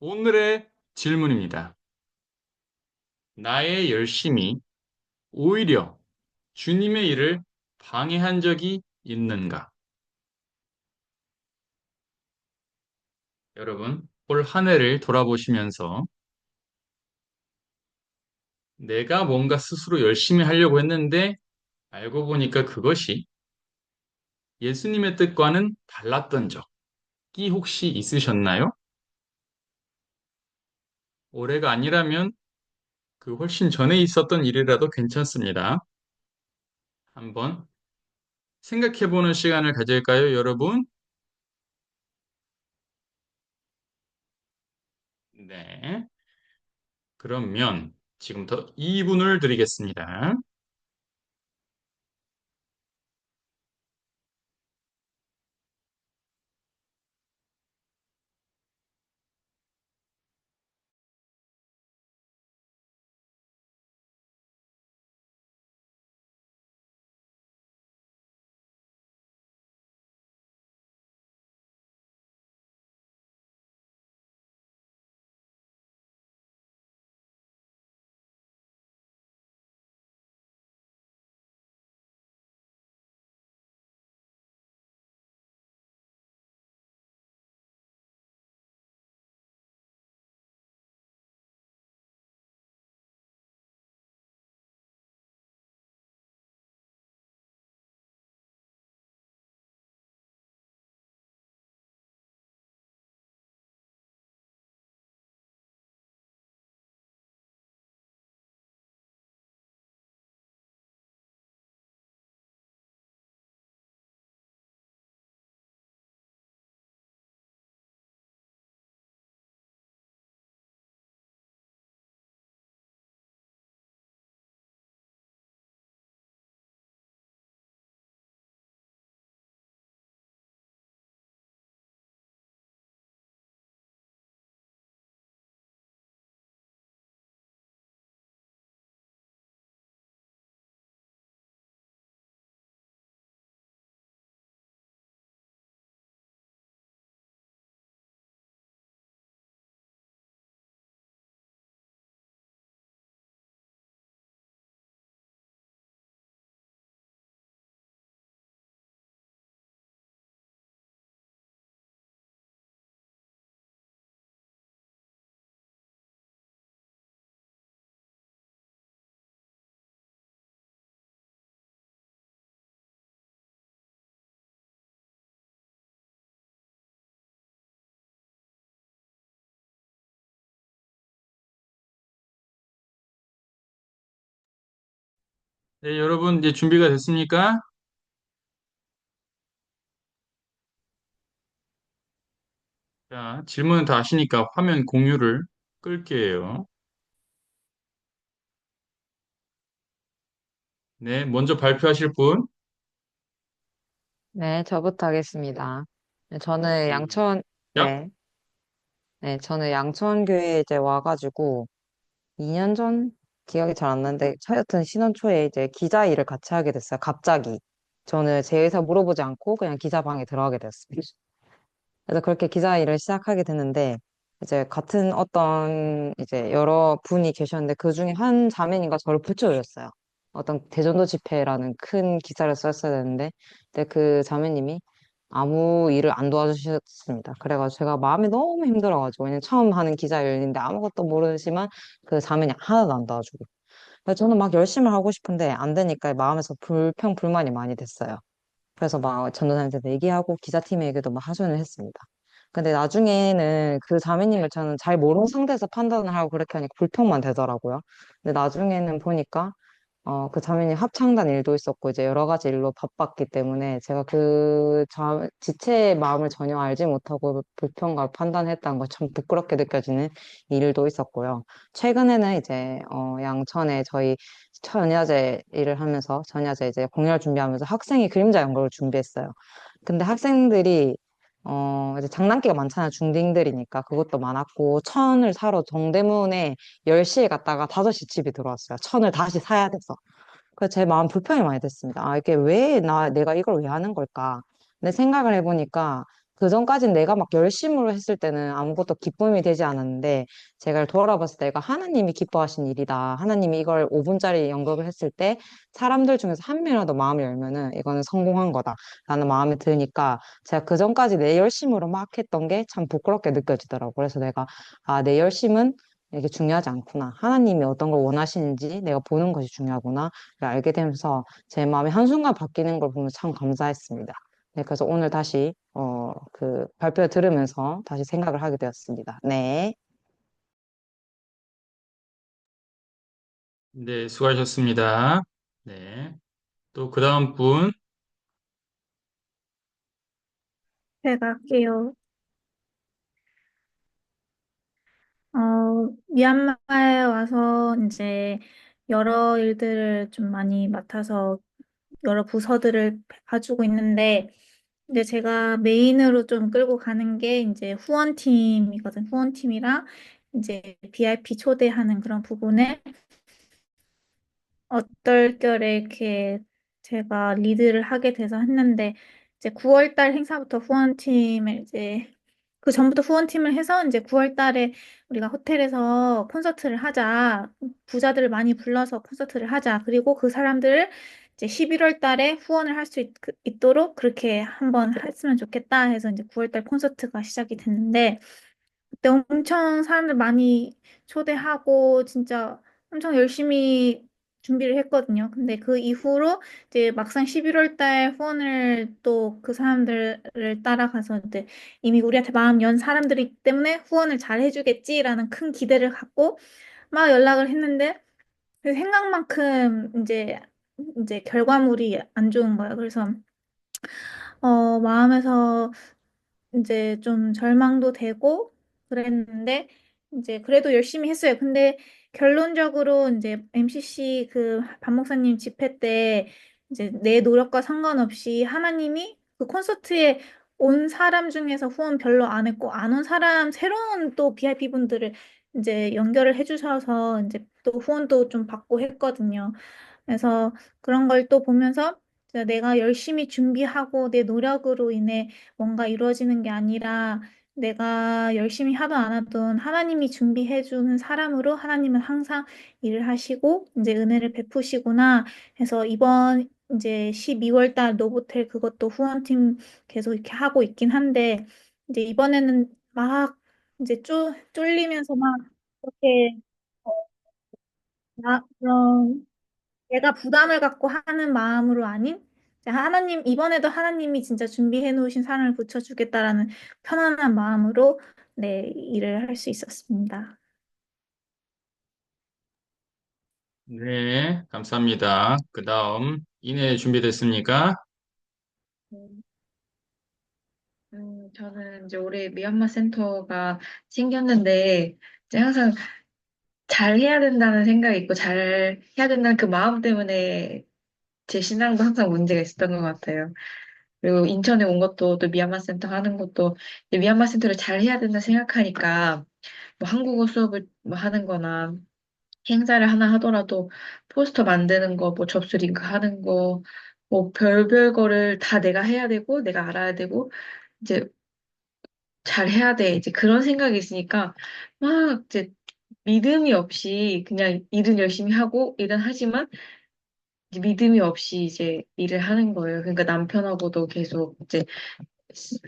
오늘의 질문입니다. 나의 열심이 오히려 주님의 일을 방해한 적이 있는가? 여러분, 올 한 해를 돌아보시면서 내가 뭔가 스스로 열심히 하려고 했는데 알고 보니까 그것이 예수님의 뜻과는 달랐던 적이 혹시 있으셨나요? 올해가 아니라면 그 훨씬 전에 있었던 일이라도 괜찮습니다. 한번 생각해 보는 시간을 가질까요, 여러분? 네. 그러면 지금부터 2분을 드리겠습니다. 네, 여러분 이제 준비가 됐습니까? 자, 질문은 다 아시니까 화면 공유를 끌게요. 네, 먼저 발표하실 분. 네, 저부터 하겠습니다. 네, 저는 양천, 야, 네, 네, 저는 양천교회에 이제 와가지고 2년 전 기억이 잘 안 나는데 하여튼 신혼 초에 이제 기자 일을 같이 하게 됐어요. 갑자기. 저는 제 의사 물어보지 않고 그냥 기자 방에 들어가게 됐습니다. 그래서 그렇게 기자 일을 시작하게 됐는데 이제 같은 어떤 이제 여러 분이 계셨는데 그 중에 한 자매님과 저를 붙여주셨어요. 어떤 대전도 집회라는 큰 기사를 썼어야 되는데 근데 그 자매님이 아무 일을 안 도와주셨습니다. 그래가지고 제가 마음이 너무 힘들어가지고 왜냐면 처음 하는 기자 일인데 아무것도 모르지만 그 자매님 하나도 안 도와주고 저는 막 열심히 하고 싶은데 안 되니까 마음에서 불평 불만이 많이 됐어요. 그래서 막 전도사님한테 얘기하고 기자팀에게도 막 하소연을 했습니다. 근데 나중에는 그 자매님을 저는 잘 모르는 상태에서 판단을 하고 그렇게 하니까 불평만 되더라고요. 근데 나중에는 보니까 어, 그 자매님 합창단 일도 있었고 이제 여러 가지 일로 바빴기 때문에 제가 그 자, 지체의 마음을 전혀 알지 못하고 불평과 판단했다는 거 참 부끄럽게 느껴지는 일도 있었고요. 최근에는 이제 어, 양천에 저희 전야제 일을 하면서 전야제 이제 공연을 준비하면서 학생이 그림자 연극을 준비했어요. 근데 학생들이 어 이제 장난기가 많잖아요. 중딩들이니까 그것도 많았고 천을 사러 정대문에 10시에 갔다가 5시 집에 들어왔어요. 천을 다시 사야 돼서. 그래서 제 마음 불편이 많이 됐습니다. 아, 이게 왜 나, 내가 이걸 왜 하는 걸까? 근데 생각을 해보니까 그 전까진 내가 막 열심으로 했을 때는 아무것도 기쁨이 되지 않았는데 제가 돌아봤을 때 이거 하나님이 기뻐하신 일이다. 하나님이 이걸 5분짜리 연극을 했을 때 사람들 중에서 한 명이라도 마음을 열면은 이거는 성공한 거다라는 마음이 드니까 제가 그 전까지 내 열심으로 막 했던 게 참 부끄럽게 느껴지더라고요. 그래서 내가 아, 내 열심은 이게 중요하지 않구나. 하나님이 어떤 걸 원하시는지 내가 보는 것이 중요하구나. 알게 되면서 제 마음이 한순간 바뀌는 걸 보면 참 감사했습니다. 네, 그래서 오늘 다시, 어, 그 발표 들으면서 다시 생각을 하게 되었습니다. 네. 네, 수고하셨습니다. 네. 또 그 다음 분, 제가 할게요. 어, 미얀마에 와서 이제 여러 일들을 좀 많이 맡아서 여러 부서들을 봐주고 있는데, 이제 제가 메인으로 좀 끌고 가는 게 이제 후원팀이거든. 후원팀이랑 이제 VIP 초대하는 그런 부분을 어떨결에 이렇게 제가 리드를 하게 돼서 했는데, 이제 9월 달 행사부터 후원팀을 이제 그 전부터 후원팀을 해서 이제 9월 달에 우리가 호텔에서 콘서트를 하자. 부자들을 많이 불러서 콘서트를 하자. 그리고 그 사람들을 이제 11월 달에 후원을 할 수 있도록 그렇게 한번 했으면 좋겠다 해서 이제 9월 달 콘서트가 시작이 됐는데 그때 엄청 사람들 많이 초대하고 진짜 엄청 열심히 준비를 했거든요. 근데 그 이후로 이제 막상 11월 달 후원을 또 그 사람들을 따라가서 이제 이미 우리한테 마음 연 사람들이기 때문에 후원을 잘 해주겠지라는 큰 기대를 갖고 막 연락을 했는데 그 생각만큼 이제 이제 결과물이 안 좋은 거예요. 그래서 어 마음에서 이제 좀 절망도 되고 그랬는데 이제 그래도 열심히 했어요. 근데 결론적으로 이제 MCC 그박 목사님 집회 때 이제 내 노력과 상관없이 하나님이 그 콘서트에 온 사람 중에서 후원 별로 안 했고 안 온 사람 새로운 또 VIP 분들을 이제 연결을 해주셔서 이제 또 후원도 좀 받고 했거든요. 그래서 그런 걸 또 보면서 내가 열심히 준비하고 내 노력으로 인해 뭔가 이루어지는 게 아니라 내가 열심히 하든 안 하든 하나님이 준비해 주는 사람으로 하나님은 항상 일을 하시고 이제 은혜를 베푸시구나 해서 이번 이제 12월 달 노보텔 그것도 후원팀 계속 이렇게 하고 있긴 한데 이제 이번에는 막 이제 쪼, 쫄리면서 막 그렇게 어, 나, 그런 내가 부담을 갖고 하는 마음으로 아닌 하나님 이번에도 하나님이 진짜 준비해 놓으신 사랑을 붙여 주겠다라는 편안한 마음으로 네 일을 할 수 있었습니다. 네, 감사합니다. 그 다음, 이내 준비됐습니까? 음, 음, 저는 이제 올해 미얀마 센터가 생겼는데, 이제 항상 잘 해야 된다는 생각이 있고, 잘 해야 된다는 그 마음 때문에 제 신앙도 항상 문제가 있었던 것 같아요. 그리고 인천에 온 것도 또 미얀마 센터 하는 것도 미얀마 센터를 잘 해야 된다 생각하니까, 뭐 한국어 수업을 뭐 하는 거나, 행사를 하나 하더라도 포스터 만드는 거, 뭐 접수 링크 하는 거, 뭐 별별 거를 다 내가 해야 되고, 내가 알아야 되고, 이제 잘 해야 돼. 이제 그런 생각이 있으니까 막 이제 믿음이 없이 그냥 일은 열심히 하고 일은 하지만 믿음이 없이 이제 일을 하는 거예요. 그러니까 남편하고도 계속 이제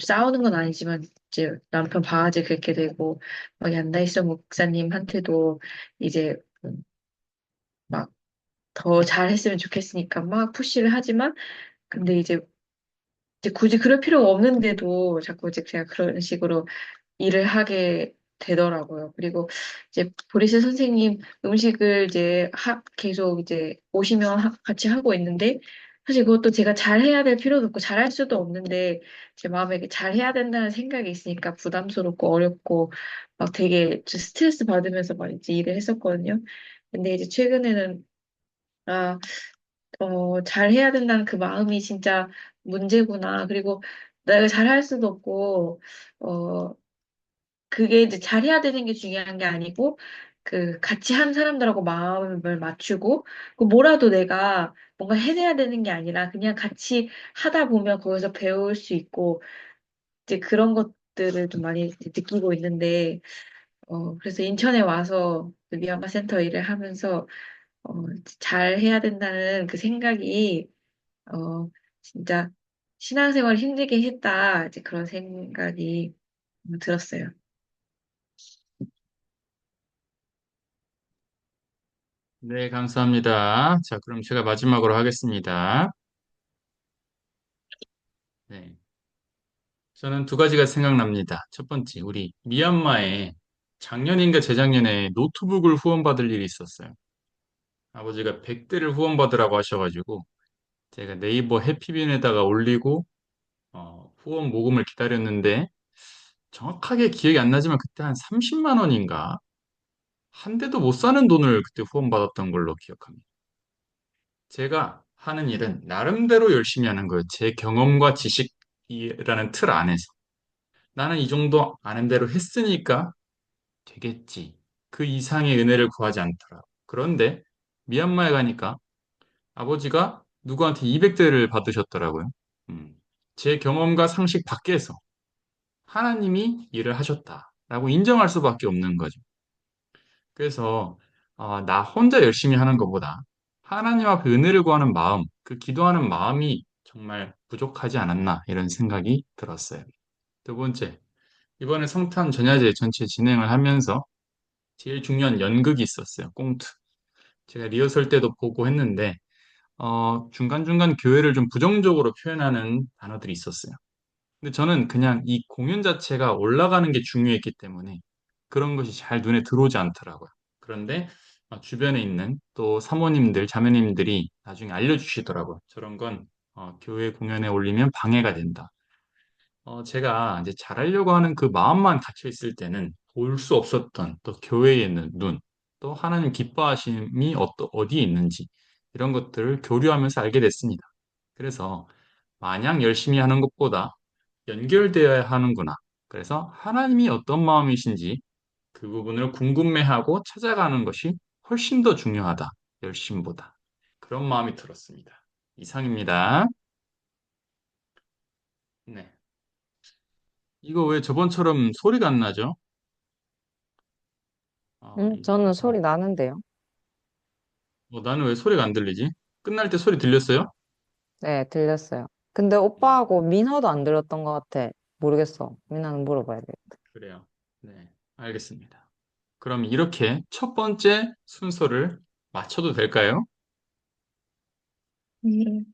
싸우는 건 아니지만 이제 남편 바가지 긁게 되고 막 얀다이서 목사님한테도 이제 막 더 잘했으면 좋겠으니까 막 푸시를 하지만 근데 이제 이제 굳이 그럴 필요가 없는데도 자꾸 이제 제가 그런 식으로 일을 하게 되더라고요. 그리고 이제 보리스 선생님 음식을 이제 하, 계속 이제 오시면 하- 같이 하고 있는데 사실 그것도 제가 잘해야 될 필요도 없고 잘할 수도 없는데 제 마음에 잘해야 된다는 생각이 있으니까 부담스럽고 어렵고 막 되게 스트레스 받으면서 막 이제 일을 했었거든요. 근데 이제 최근에는 아, 어, 잘해야 된다는 그 마음이 진짜 문제구나. 그리고 내가 잘할 수도 없고 어, 그게 이제 잘해야 되는 게 중요한 게 아니고, 그, 같이 한 사람들하고 마음을 맞추고, 그 뭐라도 내가 뭔가 해내야 되는 게 아니라, 그냥 같이 하다 보면 거기서 배울 수 있고, 이제 그런 것들을 좀 많이 느끼고 있는데, 어, 그래서 인천에 와서 그 미얀마 센터 일을 하면서, 어, 잘 해야 된다는 그 생각이, 어, 진짜 신앙생활 힘들게 했다. 이제 그런 생각이 들었어요. 네, 감사합니다. 자, 그럼 제가 마지막으로 하겠습니다. 네. 저는 두 가지가 생각납니다. 첫 번째, 우리 미얀마에 작년인가 재작년에 노트북을 후원받을 일이 있었어요. 아버지가 100대를 후원받으라고 하셔가지고 제가 네이버 해피빈에다가 올리고 어, 후원 모금을 기다렸는데 정확하게 기억이 안 나지만 그때 한 30만 원인가 한 대도 못 사는 돈을 그때 후원받았던 걸로 기억합니다. 제가 하는 일은 나름대로 열심히 하는 거예요. 제 경험과 지식이라는 틀 안에서. 나는 이 정도 아는 대로 했으니까 되겠지. 그 이상의 은혜를 구하지 않더라. 그런데 미얀마에 가니까 아버지가 누구한테 200대를 받으셨더라고요. 음, 제 경험과 상식 밖에서 하나님이 일을 하셨다라고 인정할 수밖에 없는 거죠. 그래서 어, 나 혼자 열심히 하는 것보다 하나님 앞에 은혜를 구하는 마음, 그 기도하는 마음이 정말 부족하지 않았나 이런 생각이 들었어요. 두 번째, 이번에 성탄 전야제 전체 진행을 하면서 제일 중요한 연극이 있었어요. 꽁트. 제가 리허설 때도 보고 했는데 어, 중간중간 교회를 좀 부정적으로 표현하는 단어들이 있었어요. 근데 저는 그냥 이 공연 자체가 올라가는 게 중요했기 때문에 그런 것이 잘 눈에 들어오지 않더라고요. 그런데 어, 주변에 있는 또 사모님들, 자매님들이 나중에 알려주시더라고요. 저런 건 어, 교회 공연에 올리면 방해가 된다. 어, 제가 이제 잘하려고 하는 그 마음만 닫혀 있을 때는 볼 수 없었던 또 교회에 있는 눈, 또 하나님 기뻐하심이 어떠, 어디에 있는지 이런 것들을 교류하면서 알게 됐습니다. 그래서 마냥 열심히 하는 것보다 연결되어야 하는구나. 그래서 하나님이 어떤 마음이신지 그 부분을 궁금해하고 찾아가는 것이 훨씬 더 중요하다. 열심보다. 그런 마음이 들었습니다. 이상입니다. 네. 이거 왜 저번처럼 소리가 안 나죠? 아, 음, 저는 좀- 소리 나는데요. 어, 나는 왜 소리가 안 들리지? 끝날 때 소리 들렸어요? 네, 들렸어요. 근데 오빠하고 민호도 안 들렸던 것 같아. 모르겠어. 민호는 물어봐야 돼. 그래요. 네, 알겠습니다. 그럼 이렇게 첫 번째 순서를 맞춰도 될까요? 네.